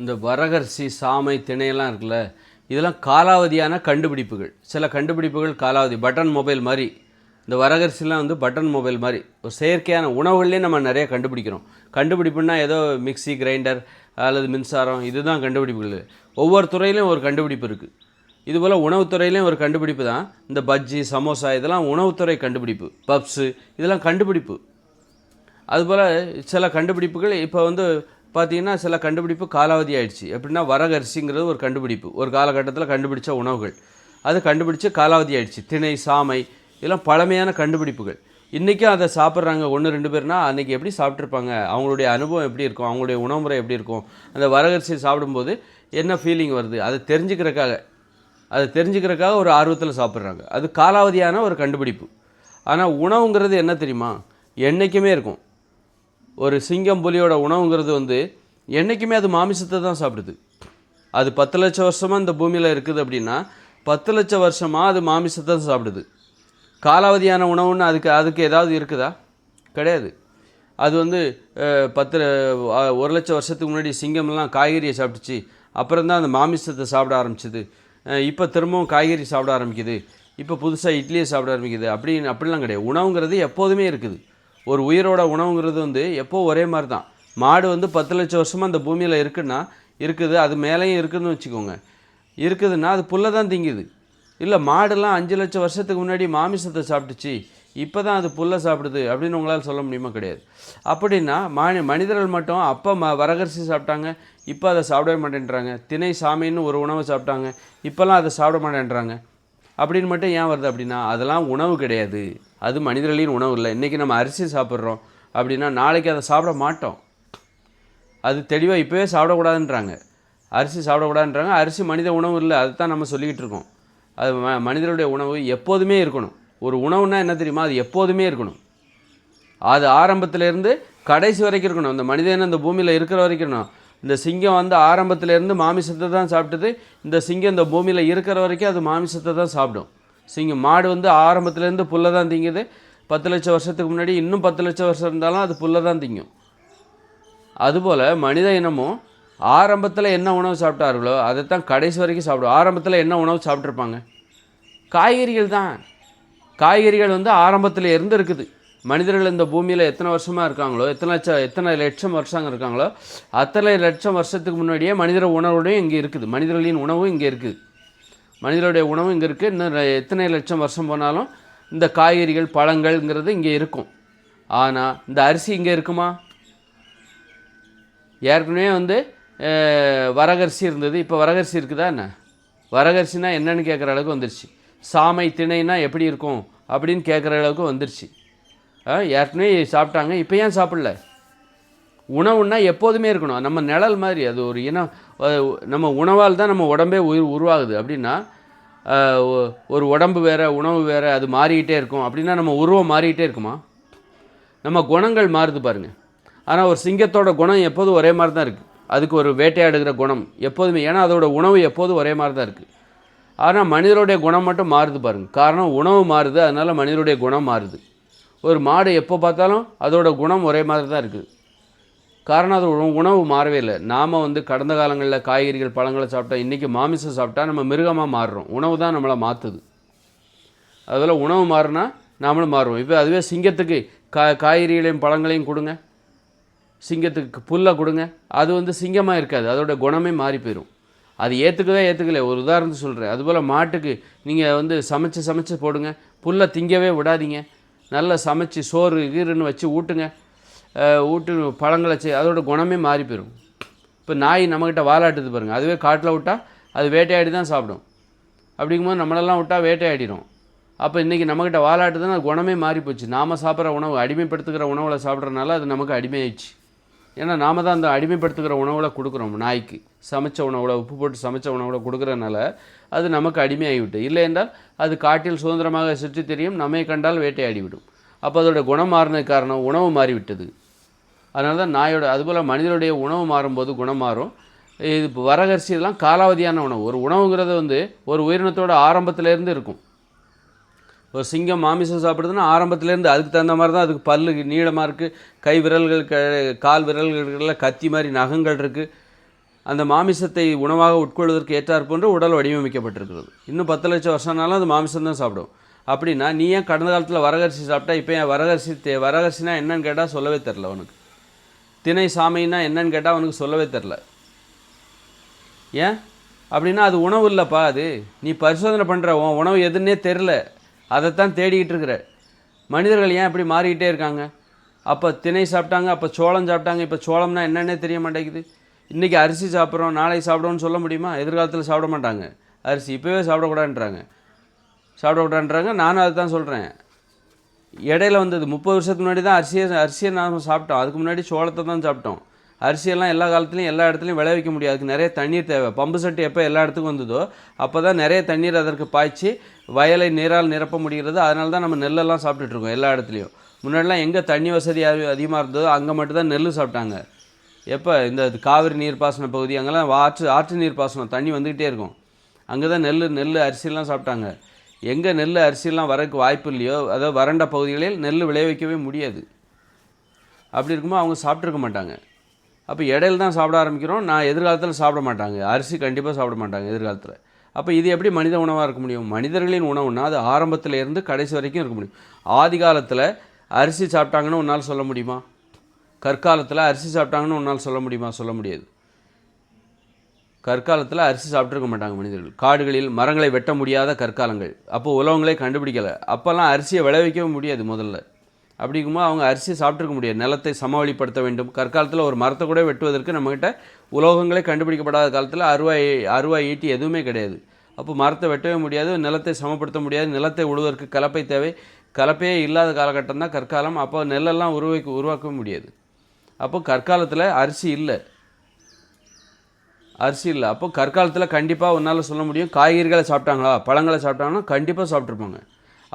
இந்த வரகரிசி சாமை திணையெல்லாம் இருக்குல்ல இதெல்லாம் காலாவதியான கண்டுபிடிப்புகள். சில கண்டுபிடிப்புகள் காலாவதி பட்டன் மொபைல் மாதிரி. இந்த வரகரிசிலாம் வந்து பட்டன் மொபைல் மாதிரி. ஒரு செயற்கையான உணவுகள்லேயே நம்ம நிறைய கண்டுபிடிக்கிறோம். கண்டுபிடிப்புன்னா ஏதோ மிக்ஸி கிரைண்டர் அல்லது மின்சாரம் இதுதான் கண்டுபிடிப்புகள். ஒவ்வொரு துறையிலையும் ஒரு கண்டுபிடிப்பு இருக்குது இதுபோல் உணவுத்துறையிலையும் ஒரு கண்டுபிடிப்பு தான். இந்த பஜ்ஜி சமோசா இதெல்லாம் உணவுத்துறை கண்டுபிடிப்பு. பப்ஸு இதெல்லாம் கண்டுபிடிப்பு. அதுபோல் சில கண்டுபிடிப்புகள் இப்போ வந்து பார்த்தீங்கன்னா சில கண்டுபிடிப்பு காலாவதி ஆயிடுச்சு. எப்படின்னா வரகரிசிங்கிறது ஒரு கண்டுபிடிப்பு. ஒரு காலகட்டத்தில் கண்டுபிடிச்ச உணவுகள். அது கண்டுபிடிச்சு காலாவதி ஆயிடுச்சு. திணை சாமை இதெல்லாம் பழமையான கண்டுபிடிப்புகள். இன்றைக்கும் அதை சாப்பிட்றாங்க. ஒன்று ரெண்டு பேர்னா அன்றைக்கி எப்படி சாப்பிட்ருப்பாங்க அவங்களுடைய அனுபவம் எப்படி இருக்கும்? அவங்களுடைய உணவுமுறை எப்படி இருக்கும்? அந்த வரகரிசியை சாப்பிடும்போது என்ன ஃபீலிங் வருது? அதை தெரிஞ்சுக்கிறக்காக அதை தெரிஞ்சுக்கிறக்காக ஒரு ஆர்வத்தில் சாப்பிட்றாங்க. அது காலாவதியான ஒரு கண்டுபிடிப்பு. ஆனால் உணவுங்கிறது என்ன தெரியுமா? என்றைக்குமே இருக்கும். ஒரு சிங்கம் புலியோட உணவுங்கிறது வந்து என்றைக்குமே அது மாமிசத்தை தான் சாப்பிடுது. அது பத்து லட்சம் வருஷமாக இந்த பூமியில் இருக்குது அப்படின்னா பத்து லட்சம் வருஷமாக அது மாமிசத்தை தான் சாப்பிடுது. காலாவதியான உணவுன்னு அதுக்கு அதுக்கு ஏதாவது இருக்குதா? கிடையாது. அது வந்து பத்து ஒரு லட்சம் வருஷத்துக்கு முன்னாடி சிங்கம்லாம் காய்கறியை சாப்பிட்டுச்சு அப்புறம் தான் அந்த மாமிசத்தை சாப்பிட ஆரம்பிச்சிது. இப்போ திரும்பவும் காய்கறி சாப்பிட ஆரம்பிக்குது. இப்போ புதுசாக இட்லியை சாப்பிட ஆரம்பிக்குது. அப்படின்னு அப்படிலாம் கிடையாது. உணவுங்கிறது எப்போதுமே இருக்குது. ஒரு உயிரோட உணவுங்கிறது வந்து எப்போ ஒரே மாதிரி தான் மாடு வந்து பத்து லட்சம் வருஷமாக அந்த பூமியில் இருக்குன்னா இருக்குது அது மேலேயும் இருக்குதுன்னு வச்சுக்கோங்க. இருக்குதுன்னா அது புல்லை தான் திங்குது. இல்லை மாடெல்லாம் அஞ்சு லட்சம் வருஷத்துக்கு முன்னாடி மாமிசத்தை சாப்பிட்டுச்சு இப்போ தான் அது புல்லை சாப்பிடுது அப்படின்னு உங்களால் சொல்ல முடியுமா? கிடையாது. அப்படின்னா மானி மனிதர்கள் மட்டும் அப்போ ம வரகரிசி சாப்பிட்டாங்க இப்போ அதை சாப்பிடவே மாட்டேன்றாங்க. திணை சாமின்னு ஒரு உணவை சாப்பிட்டாங்க இப்போல்லாம் அதை சாப்பிட மாட்டேன்றாங்க. அப்படின்னு மட்டும் ஏன் வருது அப்படின்னா அதெல்லாம் உணவு கிடையாது. அது மனிதர்களின் உணவு இல்லை. இன்றைக்கி நம்ம அரிசி சாப்பிட்றோம் அப்படின்னா நாளைக்கு அதை சாப்பிட மாட்டோம். அது தெளிவாக இப்போவே சாப்பிடக்கூடாதுன்றாங்க. அரிசி சாப்பிடக்கூடாதுன்றாங்க. அரிசி மனித உணவு இல்லை. அதுதான் நம்ம சொல்லிக்கிட்டு இருக்கோம். அது ம மனிதனுடைய உணவு எப்போதுமே இருக்கணும். ஒரு உணவுனா என்ன தெரியுமா? அது எப்போதுமே இருக்கணும். அது ஆரம்பத்திலேருந்து கடைசி வரைக்கும் இருக்கணும். அந்த மனிதன் அந்த பூமியில் இருக்கிற வரைக்கும் இருக்கணும். இந்த சிங்கம் வந்து ஆரம்பத்திலேருந்து மாமிசத்தை தான் சாப்பிட்டது. இந்த சிங்கம் இந்த பூமியில் இருக்கிற வரைக்கும் அது மாமிசத்தை தான் சாப்பிடும். சிங்கம் மாடு வந்து ஆரம்பத்திலேருந்து புல்லை தான் திங்குது. பத்து லட்சம் வருஷத்துக்கு முன்னாடி இன்னும் பத்து லட்சம் வருஷம் இருந்தாலும் அது புல்லை தான் திங்கும். அதுபோல் மனித இனமும் ஆரம்பத்தில் என்ன உணவு சாப்பிட்டார்களோ அதை தான் கடைசி வரைக்கும் சாப்பிடும். ஆரம்பத்தில் என்ன உணவு சாப்பிட்ருப்பாங்க காய்கறிகள் தான். காய்கறிகள் வந்து ஆரம்பத்தில் இருந்து இருக்குது. மனிதர்கள் இந்த பூமியில் எத்தனை வருஷமாக இருக்காங்களோ எத்தனை லட்சம் எத்தனை லட்சம் வருஷம் இருக்காங்களோ அத்தனை லட்சம் வருஷத்துக்கு முன்னாடியே மனிதர் உணவுடையும் இங்கே இருக்குது. மனிதர்களின் உணவும் இங்கே இருக்குது. மனிதருடைய உணவு இங்கே இருக்குது. இன்னும் எத்தனை லட்சம் வருஷம் போனாலும் இந்த காய்கறிகள் பழங்கள்ங்கிறது இங்கே இருக்கும். ஆனால் இந்த அரிசி இங்கே இருக்குமா? ஏற்கனவே வந்து வரகரிசி இருந்தது. இப்போ வரகரிசி இருக்குதா என்ன? வரகரிசினா என்னன்னு கேட்குற அளவுக்கு வந்துருச்சு. சாமை திணைனா எப்படி இருக்கும்? அப்படின்னு கேட்குற அளவுக்கு வந்துருச்சு. ஏற்கனவே சாப்பிட்டாங்க. இப்போ ஏன் சாப்பிடல? உணவுன்னா எப்போதுமே இருக்கணும். நம்ம நிழல் மாதிரி அது ஒரு இனம் நம்ம உணவால் தான் நம்ம உடம்பே உயிர் உருவாகுது. அப்படின்னா ஒரு உடம்பு வேறு உணவு வேறு அது மாறிக்கிட்டே இருக்கும். அப்படின்னா நம்ம உருவம் மாறிக்கிட்டே இருக்குமா? நம்ம குணங்கள் மாறுது பாருங்க. ஆனால் ஒரு சிங்கத்தோட குணம் எப்போதும் ஒரே மாதிரி தான் இருக்குது அதுக்கு ஒரு வேட்டையாடுகிற குணம் எப்போதுமே ஏன்னா அதோட உணவு எப்போதும் ஒரே மாதிரி தான் இருக்குது ஆனால் மனிதருடைய குணம் மட்டும் மாறுது பாருங்கள் காரணம் உணவு மாறுது. அதனால் மனிதருடைய குணம் மாறுது. ஒரு மாடு எப்போ பார்த்தாலும் அதோட குணம் ஒரே மாதிரி தான் இருக்குது. காரணம் அது உணவு- உணவு மாறவே இல்லை. நாம் வந்து கடந்த காலங்களில் காய்கறிகள் பழங்களை சாப்பிட்டா இன்றைக்கி மாமிசம் சாப்பிட்டா நம்ம மிருகமாக மாறுறோம். உணவு தான் நம்மளை மாற்றுது அதில் உணவு மாறினா நாமளும் மாறுவோம். இப்போ அதுவே சிங்கத்துக்கு கா காய்கறிகளையும் பழங்களையும் கொடுங்க. சிங்கத்துக்கு புல்லை கொடுங்க. அது வந்து சிங்கமாக இருக்காது. அதோட குணமே மாறி போயிடும் அது ஏற்றுக்கவே ஏற்றுக்கல ஒரு உதாரணத்துக்கு சொல்கிறேன் அதுபோல் மாட்டுக்கு நீங்கள் வந்து சமைச்சு சமைச்சு போடுங்க. புல்லை திங்கவே விடாதீங்க. நல்லா சமைச்சு சோறு கீறுன்னு வச்சு ஊட்டுங்க. ஊட்டு பழங்களை செய் அதோட குணமே மாறி போயிடும் இப்போ நாய் நம்மக்கிட்ட வாலாட்டுது பாருங்கள் அதுவே காட்டில் விட்டால் அது வேட்டையாடி தான் சாப்பிடும். அப்படிங்கும்போது நம்மளெல்லாம் விட்டால் வேட்டையாடிடும் அப்போ இன்றைக்கி நம்மக்கிட்ட வாலாட்டுதுன்னா அது குணமே மாறி போச்சு. நாம் சாப்பிட்ற உணவு அடிமைப்படுத்துகிற உணவில் சாப்பிட்றதுனால அது நமக்கு அடிமையாயிடுச்சு. ஏன்னா நாம தான் அந்த அடிமைப்படுத்துகிற உணவில் கொடுக்குறோம் நாய்க்கு. சமைச்ச உணவோட உப்பு போட்டு சமைச்ச உணவோட கொடுக்குறதுனால அது நமக்கு அடிமையாகிவிட்டு. இல்லை என்றால் அது காட்டில் சுதந்திரமாக சுற்றி தெரியும் நம்மை கண்டால் வேட்டையாடிவிடும். அப்போ அதோட குணம் மாறினது காரணம் உணவு மாறிவிட்டது. அதனால தான் நாயோட அதுபோல் மனிதனுடைய உணவு மாறும்போது குணம் மாறும். இது இப்போ வரகரிசி இதெல்லாம் காலாவதியான உணவு. ஒரு உணவுங்கிறது வந்து ஒரு உயிரினத்தோட ஆரம்பத்திலேருந்து இருக்கும். ஒரு சிங்கம் மாமிசம் சாப்பிடுதுன்னா ஆரம்பத்துலேருந்து அதுக்கு தகுந்த மாதிரி தான் அதுக்கு பல்லு நீளமாக இருக்குது கை விரல்கள் க கால் விரல்களில் கத்தி மாதிரி நகங்கள் இருக்குது அந்த மாமிசத்தை உணவாக உட்கொள்வதற்கு ஏற்றார் போன்று உடல் வடிவமைக்கப்பட்டிருக்கிறது. இன்னும் பத்து லட்சம் வருஷம்னாலும் அது மாமிசம் தான் சாப்பிடும். அப்படின்னா நீ ஏன் கடந்த காலத்தில் வரகரிசி சாப்பிட்டா இப்போ ஏன் வரகரிசி தே வரகரிசினா என்னன்னு கேட்டால் சொல்லவே தெரில உனக்கு திணை சாமைன்னா என்னன்னு கேட்டால் அவனுக்கு சொல்லவே தெரில ஏன்? அப்படின்னா அது உணவு இல்லைப்பா அது. நீ பரிசோதனை பண்ணுற உன் உணவு எதுன்னே தெரில அதைத்தான் தேடிக்கிட்டு இருக்கிற. மனிதர்கள் ஏன் இப்படி மாறிக்கிட்டே இருக்காங்க? அப்போ திணை சாப்பிட்டாங்க அப்போ சோளம் சாப்பிட்டாங்க இப்போ சோளம்னா என்னன்னே தெரிய மாட்டேங்குது. இன்றைக்கி அரிசி சாப்பிட்றோம் நாளைக்கு சாப்பிடுவோம்னு சொல்ல முடியுமா? எதிர்காலத்தில் சாப்பிட மாட்டாங்க. அரிசி இப்போவே சாப்பிடக்கூடாதுன்றாங்க. சாப்பிடக்கூடாதுன்றாங்க. நானும் அதை தான் சொல்கிறேன் இடையில வந்தது முப்பது வருஷத்துக்கு முன்னாடி தான் அரிசியை அரிசியை நாம் சாப்பிட்டோம். அதுக்கு முன்னாடி சோளத்தை தான் சாப்பிட்டோம். அரிசியெல்லாம் எல்லா காலத்துலையும் எல்லா இடத்துலையும் விளைவிக்க முடியாது. அதுக்கு நிறைய தண்ணீர் தேவை. பம்பு செட்டு எப்போ எல்லா இடத்துக்கும் வந்ததோ அப்போ தான் நிறைய தண்ணீர் அதற்கு பாய்ச்சி வயலை நீரால் நிரப்ப முடிகிறது. அதனால தான் நம்ம நெல்லெல்லாம் சாப்பிட்டுட்ருக்கோம் எல்லா இடத்துலையும். முன்னாடிலாம் எங்கே தண்ணி வசதி அதிகமாக இருந்ததோ அங்கே மட்டும்தான் நெல் சாப்பிட்டாங்க. எப்போ? இந்த காவிரி நீர்ப்பாசன பகுதி அங்கெல்லாம் ஆற்று ஆற்று நீர்ப்பாசனம் தண்ணி வந்துக்கிட்டே இருக்கும். அங்கே தான் நெல் நெல் அரிசிலாம் சாப்பிட்டாங்க. எங்கே நெல் அரிசிலாம் வரக்கு வாய்ப்பு இல்லையோ அதாவது வறண்ட பகுதிகளில் நெல் விளைவிக்கவே முடியாது. அப்படி இருக்கும்போது அவங்க சாப்பிட்ருக்க மாட்டாங்க. அப்போ இடையில தான் சாப்பிட ஆரம்பிக்கிறோம். நான் எதிர்காலத்தில் சாப்பிட மாட்டாங்க. அரிசி கண்டிப்பாக சாப்பிட மாட்டாங்க எதிர்காலத்தில். அப்போ இது எப்படி மனித உணவாக இருக்க முடியும்? மனிதர்களின் உணவுனா அது ஆரம்பத்தில் இருந்து கடைசி வரைக்கும் இருக்க முடியும். ஆதி காலத்தில் அரிசி சாப்பிட்டாங்கன்னு உன்னால் சொல்ல முடியுமா? கற்காலத்தில் அரிசி சாப்பிட்டாங்கன்னு உன்னால் சொல்ல முடியுமா? சொல்ல முடியாது. கற்காலத்தில் அரிசி சாப்பிட்ருக்க மாட்டாங்க மனிதர்கள். காடுகளில் மரங்களை வெட்ட முடியாத கற்காலங்கள். அப்போ உலகங்களே கண்டுபிடிக்கலை. அப்போல்லாம் அரிசியை விளைவிக்கவே முடியாது முதல்ல. அப்படிங்கும்போது அவங்க அரிசியை சாப்பிட்ருக்க முடியாது. நிலத்தை சமவெளிப்படுத்த வேண்டும். கற்காலத்தில் ஒரு மரத்தை கூட வெட்டுவதற்கு நம்மக்கிட்ட உலோகங்களே கண்டுபிடிக்கப்படாத காலத்தில் அருவாய் அருவாய் ஈட்டி எதுவுமே கிடையாது. அப்போ மரத்தை வெட்டவே முடியாது நிலத்தை சமப்படுத்த முடியாது நிலத்தை உழுவதற்கு கலப்பை தேவை. கலப்பையே இல்லாத காலகட்டம் தான் கற்காலம். அப்போ நெல்லெல்லாம் உருவாக்கி உருவாக்கவே முடியாது. அப்போ கற்காலத்தில் அரிசி இல்லை. அரிசி இல்லை. அப்போ கற்காலத்தில் கண்டிப்பாக உன்னால் சொல்ல முடியும். காய்கறிகளை சாப்பிட்டாங்களா? பழங்களை சாப்பிட்டாங்கன்னா கண்டிப்பாக சாப்பிட்ருப்பாங்க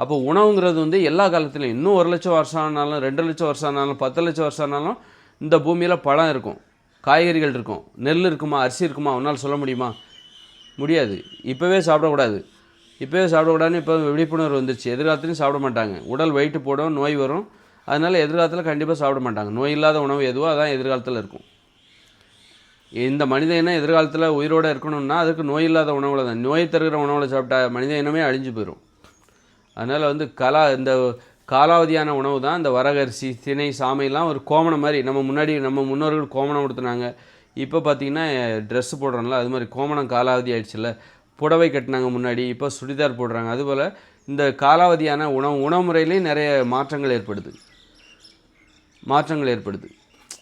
அப்போ உணவுங்கிறது வந்து எல்லா காலத்துலையும் இன்னும் ஒரு லட்சம் வருஷம் ஆனாலும் ரெண்டு லட்சம் வருஷம் ஆனாலும் பத்து லட்சம் வருஷம் ஆனாலும் இந்த பூமியில் பழம் இருக்கும். காய்கறிகள் இருக்கும். நெல் இருக்குமா? அரிசி இருக்குமா? உன்னால் சொல்ல முடியுமா? முடியாது. இப்போவே சாப்பிடக்கூடாது. இப்போவே சாப்பிடக்கூடாதுன்னு இப்போ விழிப்புணர்வு வந்துருச்சு. எதிர்காலத்துலையும் சாப்பிட மாட்டாங்க. உடல் வெயிட்டு போடும் நோய் வரும். அதனால் எதிர்காலத்தில் கண்டிப்பாக சாப்பிட மாட்டாங்க. நோய் இல்லாத உணவு எதுவோ அதான் எதிர்காலத்தில் இருக்கும். இந்த மனித இனம் எதிர்காலத்தில் உயிரோடு இருக்கணும்னா அதுக்கு நோய் இல்லாத உணவில் தான். நோய் தருகிற உணவில் சாப்பிட்டா மனித இனமே அழிஞ்சு போயிடும் அதனால் வந்து கலா இந்த காலாவதியான உணவு தான் இந்த வரகரிசி திணை சாமையெல்லாம் ஒரு கோமணம் மாதிரி நம்ம முன்னாடி நம்ம முன்னோர்கள் கோமணம் கொடுத்துனாங்க இப்போ பார்த்தீங்கன்னா ட்ரெஸ்ஸு போடுறோம்ல அது மாதிரி கோமணம் காலாவதி ஆயிடுச்சுல்ல. புடவை கட்டினாங்க முன்னாடி இப்போ சுடிதார் போடுறாங்க. அதுபோல் இந்த காலாவதியான உணவு உணவு முறையிலையும் நிறைய மாற்றங்கள் ஏற்படுது. மாற்றங்கள் ஏற்படுது.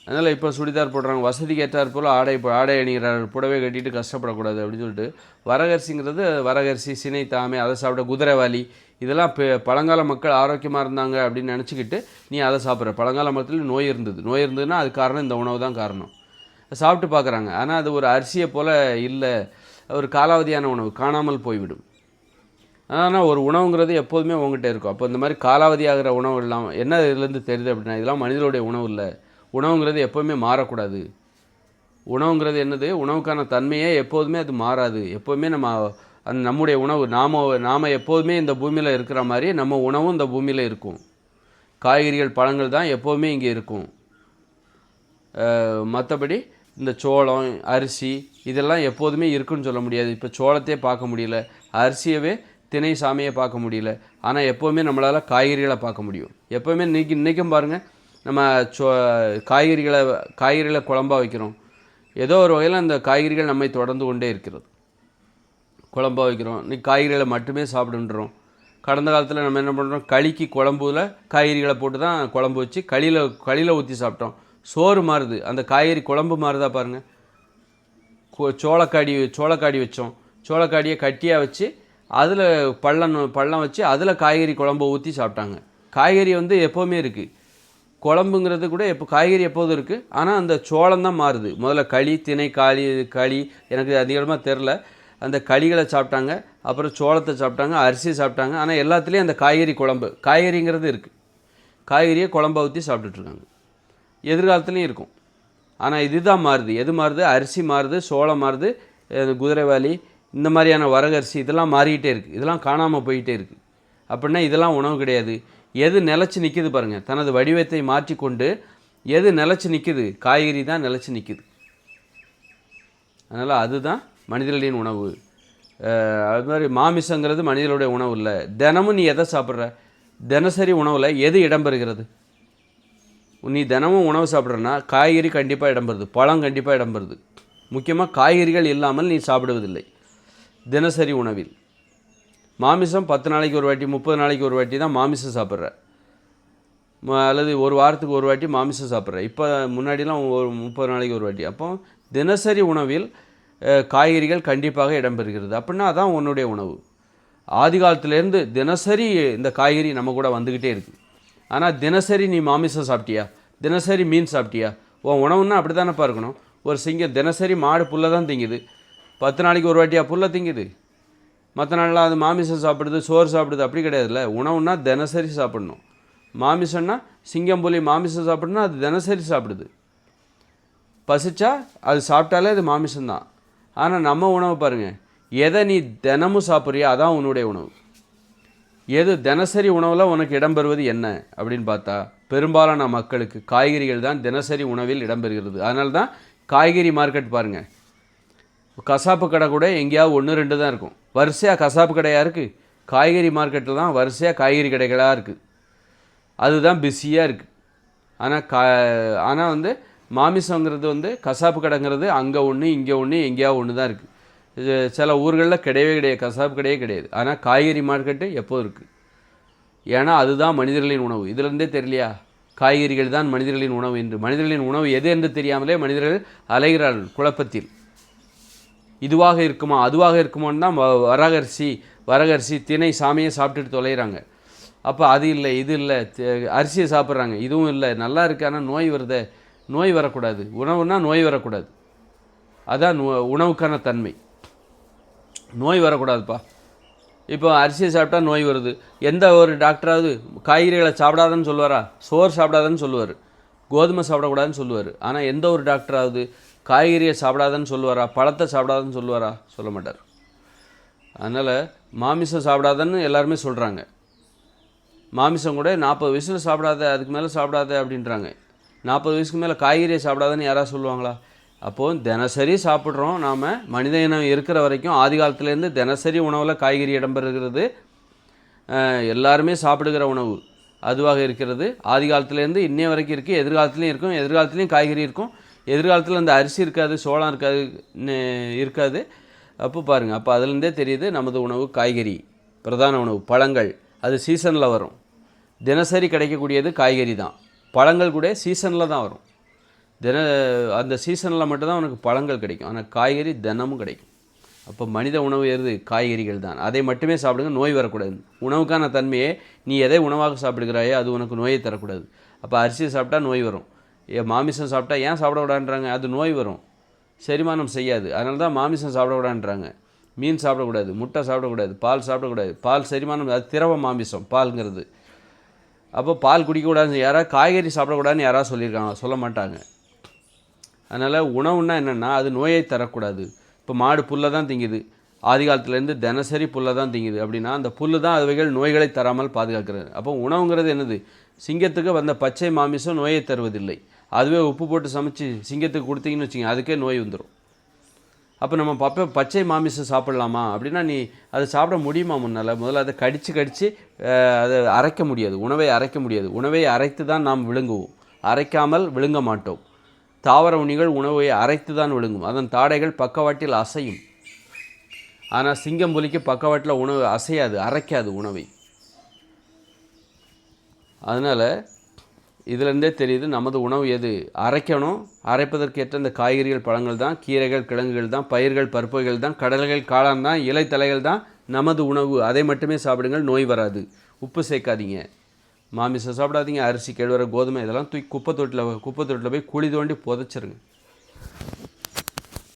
அதனால் இப்போ சுடிதார் போடுறாங்க. வசதிக்கு ஏற்றாற் போல் ஆடை ஆடை அணிகிறார் புடவை கட்டிட்டு கஷ்டப்படக்கூடாது அப்படின்னு சொல்லிட்டு வரகரிசிங்கிறது வரகரிசி சினை தாமை அதை சாப்பிட குதிரைவாலி இதெல்லாம் இப்போ பழங்கால மக்கள் ஆரோக்கியமாக இருந்தாங்க அப்படின்னு நினச்சிக்கிட்டு நீ அதை சாப்பிட்ற. பழங்கால மக்கள் நோய் இருந்தது. நோய் இருந்ததுன்னா அது காரணம் இந்த உணவு தான் காரணம். சாப்பிட்டு பார்க்குறாங்க. ஆனால் அது ஒரு அரிசியை போல் இல்லை. ஒரு காலாவதியான உணவு காணாமல் போய்விடும். ஆனால் ஒரு உணவுங்கிறது எப்போதுமே உங்ககிட்ட இருக்கும். அப்போ இந்த மாதிரி காலாவதி ஆகிற உணவுகள்லாம் என்ன இதுலேருந்து தெரியுது அப்படின்னா இதெல்லாம் மனிதனுடைய உணவு இல்லை. உணவுங்கிறது எப்போவுமே மாறக்கூடாது. உணவுங்கிறது என்னது? உணவுக்கான தன்மையே எப்போதுமே அது மாறாது. எப்போதுமே நம்ம அந்த நம்முடைய உணவு நாம நாம் எப்போதுமே இந்த பூமியில் இருக்கிற மாதிரி நம்ம உணவும் இந்த பூமியில் இருக்கும். காய்கறிகள் பழங்கள் தான் எப்போதுமே இங்கே இருக்கும். மற்றபடி இந்த சோளம் அரிசி இதெல்லாம் எப்போதுமே இருக்குன்னு சொல்ல முடியாது. இப்போ சோளத்தையே பார்க்க முடியல. அரிசியவே தினை சாமியை பார்க்க முடியல. ஆனால் எப்போவுமே நம்மளால் காய்கறிகளை பார்க்க முடியும். எப்போவுமே இன்றைக்கி இன்றைக்கும் பாருங்கள் நம்ம சோ காய்கறிகளை காய்கறிகளை குழம்பா வைக்கிறோம். ஏதோ ஒரு வகையில் அந்த காய்கறிகள் நம்மை தொடர்ந்து கொண்டே இருக்கிறது. குழம்பா வைக்கிறோம். இன்றைக்கி காய்கறிகளை மட்டுமே சாப்பிடுன்றோம். கடந்த காலத்தில் நம்ம என்ன பண்ணுறோம் களிக்கு குழம்புல காய்கறிகளை போட்டு தான் குழம்பு வச்சு களியில் களியில் ஊற்றி சாப்பிட்டோம். சோறு மாறுது. அந்த காய்கறி குழம்பு மாறுதா பாருங்கள் சோளக்காடி சோளக்காடி வச்சோம். சோளக்காடியை கட்டியாக வச்சு அதில் பள்ளம் பள்ளம் வச்சு அதில் காய்கறி குழம்பு ஊற்றி சாப்பிட்டாங்க. காய்கறி வந்து எப்போவுமே இருக்குது குழம்புங்கிறது கூட எப்போ காய்கறி எப்போதும் இருக்குது ஆனால் அந்த சோளம் தான் மாறுது. முதல்ல களி திணை காளி களி எனக்கு அதிகமாக தெரில அந்த களிகளை சாப்பிட்டாங்க. அப்புறம் சோளத்தை சாப்பிட்டாங்க அரிசி சாப்பிட்டாங்க. ஆனால் எல்லாத்துலேயும் அந்த காய்கறி குழம்பு காய்கறிங்கிறது இருக்குது காய்கறியை குழம்பை ஊற்றி சாப்பிட்டுட்ருக்காங்க எதிர்காலத்துலேயும் இருக்கும். ஆனால் இதுதான் மாறுது. எது மாறுது? அரிசி மாறுது சோளம் மாறுது. குதிரைவாலி இந்த மாதிரியான வரகரிசி இதெல்லாம் மாறிக்கிட்டே இருக்குது இதெல்லாம் காணாமல் போயிட்டே இருக்குது அப்படின்னா இதெல்லாம் உணவு கிடையாது. எது நிலச்சி நிற்கிது பாருங்கள் தனது வடிவத்தை மாற்றிக்கொண்டு எது நிலச்சி நிற்கிது காய்கறி தான் நிலச்சி நிற்கிது அதனால் அதுதான் மனிதர்களின் உணவு. அது மாதிரி மாமிசங்கிறது மனிதர்களுடைய உணவு இல்லை. தினமும் நீ எதை சாப்பிட்ற? தினசரி உணவில் எது இடம்பெறுகிறது? நீ தினமும் உணவு சாப்பிட்றனா காய்கறி கண்டிப்பாக இடம்பெறுது. பழம் கண்டிப்பாக இடம்பெறுது. முக்கியமாக காய்கறிகள் இல்லாமல் நீ சாப்பிடுவதில்லை. தினசரி உணவில். மாமிசம் பத்து நாளைக்கு ஒரு வாட்டி முப்பது நாளைக்கு ஒரு வாட்டி தான் மாமிசம் சாப்பிட்ற. அல்லது ஒரு வாரத்துக்கு ஒரு வாட்டி மாமிசம் சாப்பிட்ற. இப்போ முன்னாடிலாம் ஒரு முப்பது நாளைக்கு ஒரு வாட்டி. அப்போ தினசரி உணவில் காய்கறிகள் கண்டிப்பாக இடம்பெறுகிறது. அப்படின்னா அதான் உன்னுடைய உணவு. ஆதி காலத்துலேருந்து தினசரி இந்த காய்கறி நம்ம கூட வந்துக்கிட்டே இருக்குது ஆனால் தினசரி நீ மாமிசம் சாப்பிட்டியா? தினசரி மீன் சாப்பிட்டியா? உன் உணவுன்னா அப்படி தானேப்பா இருக்கணும். ஒரு சிங்கம் தினசரி மாடு புல்லை தான் திங்குது. பத்து நாளைக்கு ஒரு வாட்டியாக புல்லை திங்குது. மற்ற நாளில் அது மாமிசம் சாப்பிடுது சோறு சாப்பிடுது அப்படி கிடையாதுல்ல. உணவுனா தினசரி சாப்பிடணும். மாமிசம்னா சிங்கம் புலி மாமிசம் சாப்பிடுனா அது தினசரி சாப்பிடுது. பசிச்சா அது சாப்பிட்டாலே அது மாமிசம்தான். ஆனால் நம்ம உணவு பாருங்கள் எதை நீ தினமும் சாப்பிட்றியோ அதான் உன்னுடைய உணவு. எது தினசரி உணவில் உனக்கு இடம்பெறுவது என்ன அப்படின்னு பார்த்தா பெரும்பாலான மக்களுக்கு காய்கறிகள் தான் தினசரி உணவில் இடம்பெறுகிறது அதனால தான் காய்கறி மார்க்கெட் பாருங்கள் கசாப்பு கடை கூட எங்கேயாவது ஒன்று ரெண்டு தான் இருக்கும். வரிசையாக கசாப்பு கடையாக இருக்குது காய்கறி மார்க்கெட்டில் தான் வரிசையாக காய்கறி கடைகளாக இருக்குது அதுதான் பிஸியாக இருக்குது ஆனால் கா ஆனால் வந்து மாமிசங்கிறது வந்து கசாப்பு கடைங்கிறது அங்கே ஒன்று இங்கே ஒன்று எங்கேயாவது ஒன்று தான் இருக்குது சில ஊர்களில் கிடையவே கிடையாது கசாப்பு கடையே கிடையாது. ஆனால் காய்கறி மார்க்கெட்டு எப்போது இருக்குது ஏன்னா அதுதான் மனிதர்களின் உணவு. இதுலேருந்தே தெரியலையா? காய்கறிகள் தான் மனிதர்களின் உணவு என்று. மனிதர்களின் உணவு எது என்று தெரியாமலே மனிதர்கள் அலைகிறார்கள் குழப்பத்தில். இதுவாக இருக்குமா அதுவாக இருக்குமான்னு தான் வ- வரகரிசி வரகரிசி தினை சாமியை சாப்பிட்டுட்டு தொலைகிறாங்க அப்போ அது இல்லை இது இல்லை அரிசியை சாப்பிட்றாங்க. இதுவும் இல்லை நல்லா இருக்குது ஆனால் நோய் வருதே நோய் வரக்கூடாது. உணவுனா நோய் வரக்கூடாது. அதான் உணவுக்கான தன்மை. நோய் வரக்கூடாதுப்பா. இப்போ அரிசியை சாப்பிட்டா நோய் வருது. எந்த ஒரு டாக்டராவது காய்கறிகளை சாப்பிடாதன்னு சொல்லுவாரா? சோறு சாப்பிடாதன்னு சொல்லுவார். கோதுமை சாப்பிடக்கூடாதுன்னு சொல்லுவார். ஆனால் எந்த ஒரு டாக்டராவது காய்கறியை சாப்பிடாதன்னு சொல்லுவாரா? பழத்தை சாப்பிடாதன்னு சொல்லுவாரா? சொல்ல மாட்டார். அதனால் மாமிசம் சாப்பிடாதன்னு எல்லாருமே சொல்கிறாங்க மாமிசம் கூட நாற்பது வயசில் சாப்பிடாத அதுக்கு மேலே சாப்பிடாத அப்படின்றாங்க. நாற்பது வயசுக்கு மேலே காய்கறியை சாப்பிடாதன்னு யாராவது சொல்லுவாங்களா? அப்போது தினசரி சாப்பிட்றோம். நாம் மனித இனம் இருக்கிற வரைக்கும் ஆதி காலத்துலேருந்து தினசரி உணவில் காய்கறி இடம்பெறுகிறது. எல்லாருமே சாப்பிடுகிற உணவு அதுவாக இருக்கிறது. ஆதி காலத்துலேருந்து இன்னைய வரைக்கும் இருக்குது எதிர்காலத்துலேயும் இருக்கும். எதிர்காலத்துலேயும் காய்கறி இருக்கும். எதிர்காலத்தில் அந்த அரிசி இருக்காது சோளம் இருக்காது இருக்காது. அப்போ பாருங்கள் அப்போ அதுலேருந்தே தெரியுது நமது உணவு காய்கறி பிரதான உணவு பழங்கள் அது சீசனில் வரும். தினசரி கிடைக்கக்கூடியது காய்கறி தான். பழங்கள் கூட சீசனில் தான் வரும். தின அந்த சீசனில் மட்டும்தான் உனக்கு பழங்கள் கிடைக்கும். ஆனால் காய்கறி தினமும் கிடைக்கும். அப்போ மனித உணவு எது காய்கறிகள் தான். அதை மட்டுமே சாப்பிடுங்க நோய் வரக்கூடாது. உணவுக்கான தன்மையே நீ எதை உணவாக சாப்பிடுகிறாயோ அது உனக்கு நோயை தரக்கூடாது. அப்போ அரிசியை சாப்பிட்டா நோய் வரும். மாமிசம் சாப்பிட்டா ஏன் சாப்பிடக்கூடாதுன்றாங்க? அது நோய் வரும். செரிமானம் செய்யாது. அதனால தான் மாமிசம் சாப்பிடக்கூடாதுன்றாங்க. மீன் சாப்பிடக்கூடாது முட்டை சாப்பிடக்கூடாது பால் சாப்பிடக்கூடாது. பால் செரிமானம் அது திரவ மாமிசம் பால்ங்கிறது. அப்போ பால் குடிக்கக்கூடாதுன்னு யாராவது காய்கறி சாப்பிடக்கூடாதுன்னு யாராவது சொல்லியிருக்காங்க. சொல்ல மாட்டாங்க. அதனால் உணவுன்னா என்னென்னா அது நோயை தரக்கூடாது. இப்போ மாடு புல்லை தான் திங்குது. ஆதி காலத்துலேருந்து தினசரி புல்லை தான் திங்குது. அப்படின்னா அந்த புல்லு தான் அதுவைகள் நோய்களை தராமல் பாதுகாக்கிறது. அப்போ உணவுங்கிறது என்னது? சிங்கத்துக்கு வந்த பச்சை மாமிசம் நோயை தருவதில்லை. அதுவே உப்பு போட்டு சமைச்சு சிங்கத்துக்கு கொடுத்தீங்கன்னு வச்சுங்க அதுக்கே நோய் வந்துடும் அப்போ நம்ம பப்ப பச்சை மாமிசம் சாப்பிட்லாமா? அப்படின்னா நீ அதை சாப்பிட முடியுமா முன்னால்? முதல்ல அதை கடித்து கடித்து அதை அரைக்க முடியாது. உணவை அரைக்க முடியாது. உணவை அரைத்து தான் நாம் விழுங்குவோம். அரைக்காமல் விழுங்க மாட்டோம். தாவர உண்ணிகள் உணவை அரைத்து தான் விழுங்கும். அதன் தாடைகள் பக்கவாட்டில் அசையும். ஆனால் சிங்கம் புலிக்கு பக்கவாட்டில் உணவு அசையாது அரைக்காது உணவை. அதனால் இதுலேருந்தே தெரியுது நமது உணவு எது? அரைக்கணும். அரைப்பதற்கேற்ற இந்த காய்கறிகள் பழங்கள் தான் கீரைகள் கிழங்குகள் தான் பயிர்கள் பருப்புகள் தான் கடல்கள் காளான் தான் இலைத்தலைகள் தான் நமது உணவு. அதை மட்டுமே சாப்பிடுங்கள் நோய் வராது. உப்பு சேர்க்காதீங்க. மாமிசம் சாப்பிடாதீங்க. அரிசி கேழ்வரை கோதுமை இதெல்லாம் தூக்கி குப்பை தொட்டில் குப்பை தொட்டில் போய் குழி தோண்டி புதைச்சிருங்க.